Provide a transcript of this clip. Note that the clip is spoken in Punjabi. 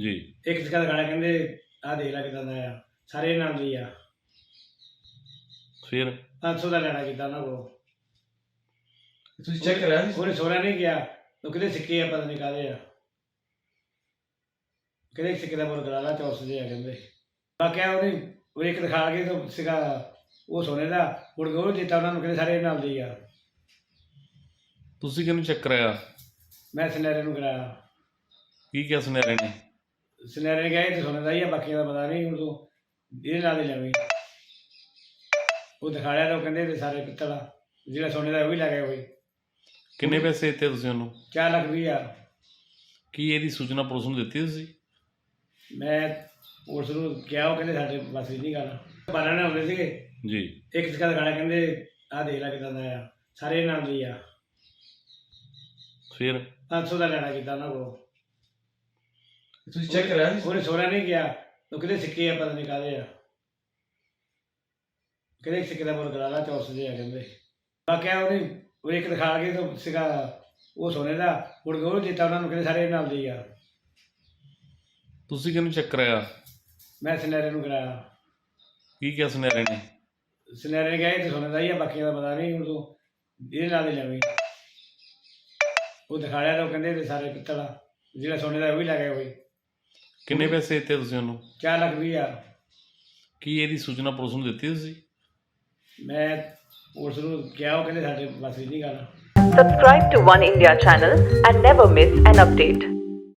ਜੀ। ਇੱਕ ਚਿਕਾ ਦਾ ਗਾਣਾ ਕਹਿੰਦੇ ਆ ਦੇਖ ਲੈ ਕਿਦਾਂ ਦਾ ਆ। ਸਾਰੇ ਨਾਲ ਦੀ ਆ। ਫਿਰ? 500 ਦਾ ਲੈਣਾ ਕੀਤਾ ਉਹਨਾਂ ਕੋਲ। ਤੁਸੀਂ ਚੈੱਕ ਕਰਿਆ ਸੀ? ਉਹਨੇ ਸੋਨਾ ਨਹੀਂ ਗਿਆ। ਉਹ ਕਿਤੇ ਸਿੱਕੇ ਆ ਪਤਾ ਨਹੀਂ ਕਾਹਦੇ ਆ। ਕਿਤੇ ਸਿੱਕੇ ਦਾ ਮੁੱਲ ਕਰਾ ਲਾ ਚੌਸ ਦੇ ਆ ਕਹਿੰਦੇ। ਬਾਕਿਆ ਉਹਨੇ ਉਹ ਇੱਕ ਦਿਖਾ ਕੇ ਤਾਂ ਸੀਗਾ ਉਹ ਸੋਨੇ ਦਾ ਹੁਣ ਉਹ ਦਿੱਤਾ ਉਹਨਾਂ ਨੂੰ ਕਹਿੰਦੇ ਸਾਰੇ ਨਾਲ ਦੀ ਆ। ਤੁਸੀਂ ਕਿਹਨੂੰ ਚੈੱਕ ਕਰਾਇਆ? ਮੈਂ ਸਨੈਰੇ ਨੂੰ ਕਰਾਇਆ। ਕੀ ਕਿਹਾ ਸੁਨਿਆਰੇ ਨੇ? ਸਨੈਰੇ ਨੇ ਕਿਹਾ ਤਾਂ ਸੋਨੇ ਦਾ ਹੀ ਆ ਬਾਕੀਆਂ ਦਾ ਪਤਾ ਨਹੀਂ ਹੁਣ ਤੂੰ ਇਹਦੇ ਨਾਲ ਹੀ ਲੈਵੀਂ ਉਹ ਦਿਖਾਇਆ ਤਾਂ ਉਹ ਕਹਿੰਦੇ ਤਾਂ ਸਾਰੇ ਪਿੱਤਲ ਆ ਜਿਹੜਾ ਸੋਨੇ ਦਾ ਉਹ ਵੀ ਲੈ ਗਿਆ ਕੋਈ ਕਿੰਨੇ ਪੈਸੇ ਦਿੱਤੇ ਤੁਸੀਂ ਉਹਨੂੰ? 4 ਲੱਖ ਵੀਹ ਹਜ਼ਾਰ। ਕੀ ਇਹਦੀ ਸੂਚਨਾ ਪੁਲਿਸ ਨੂੰ ਦਿੱਤੀ ਤੁਸੀਂ? ਮੈਂ ਉਸ ਨੂੰ ਕਿਹਾ ਉਹ ਕਹਿੰਦੇ ਸਾਡੇ ਬਸ ਨਹੀਂ ਗੱਲ ਬਾਰਾਂ ਨੇ ਆਉਂਦੇ ਸੀਗੇ। ਜੀ। ਇੱਕ ਦਾ ਗਾਣਾ ਕਹਿੰਦੇ ਆ ਦੇਖ ਲੈ ਕਿਦਾਂ ਦਾ ਆ। ਸਾਰੇ ਨਾਲ ਦੀ ਆ। ਫਿਰ? 500 ਦਾ ਲੈਣਾ ਕੀਤਾ ਉਹਨਾਂ ਕੋਲ। ਤੁਸੀਂ ਚੈੱਕ ਕਰਿਆ ਸੀ? ਉਹਨੇ ਸੋਨਾ ਨਹੀਂ ਗਿਆ ਉਹ ਕਿਤੇ ਸਿੱਕੇ ਆ ਪਤਾ ਨਹੀਂ ਕਾਹਦੇ ਆ। ਕਿਤੇ ਸਿੱਕੇ ਦਾ ਮੁੱਲ ਕਰਾ ਲਾ ਚੌਸ ਦੇ ਆ ਕਹਿੰਦੇ ਬਾਕਿਆ ਉਹਨੇ ਉਹ ਇੱਕ ਦਿਖਾ ਕੇ ਤਾਂ ਸੀਗਾ ਉਹ ਸੋਨੇ ਦਾ ਹੁਣ ਉਹ ਦਿੱਤਾ ਉਹਨਾਂ ਨੂੰ ਕਹਿੰਦੇ ਸਾਰੇ ਨਾਲ ਦੀ ਆ। ਤੁਸੀਂ ਕਿਹਨੂੰ ਚੈੱਕ ਕਰਾਇਆ? ਮੈਂ ਸਨੈਰੇ ਨੂੰ ਕਰਾਇਆ। ਕੀ ਕਿਹਾ ਸੁਨਿਆਰੇ ਨੇ? ਸਨੈਰੇ ਨੇ ਕਿਹਾ ਇਹ ਤਾਂ ਸੋਨੇ ਦਾ ਹੀ ਆ ਬਾਕੀਆਂ ਦਾ ਪਤਾ ਨਹੀਂ ਹੁਣ ਤੂੰ ਇਹਦੇ ਨਾਲ ਹੀ ਲੈਵੀਂ ਉਹ ਦਿਖਾਇਆ ਤਾਂ ਉਹ ਕਹਿੰਦੇ ਇਹ ਤਾਂ ਸਾਰੇ ਪਿੱਤਲ ਆ। ਜਿਹੜਾ ਸੋਨੇ ਦਾ ਉਹ ਵੀ ਲੈ ਗਿਆ ਕੋਈ ਕਿੰਨੇ ਪੈਸੇ ਦਿੱਤੇ ਤੁਸੀਂ ਉਹਨੂੰ? 4 ਲੱਖ ਵੀਹ ਹਜ਼ਾਰ। ਕੀ ਇਹਦੀ ਸੂਚਨਾ ਪੁਲਿਸ ਨੂੰ ਦਿੱਤੀ ਤੁਸੀਂ? ਮੈਂ ਉਸ ਨੂੰ ਕਿਹਾ ਉਹ ਕਹਿੰਦੇ ਸਾਡੇ ਬਸ ਨਹੀਂ ਗੱਲ Subscribe to One India channel and never miss an update.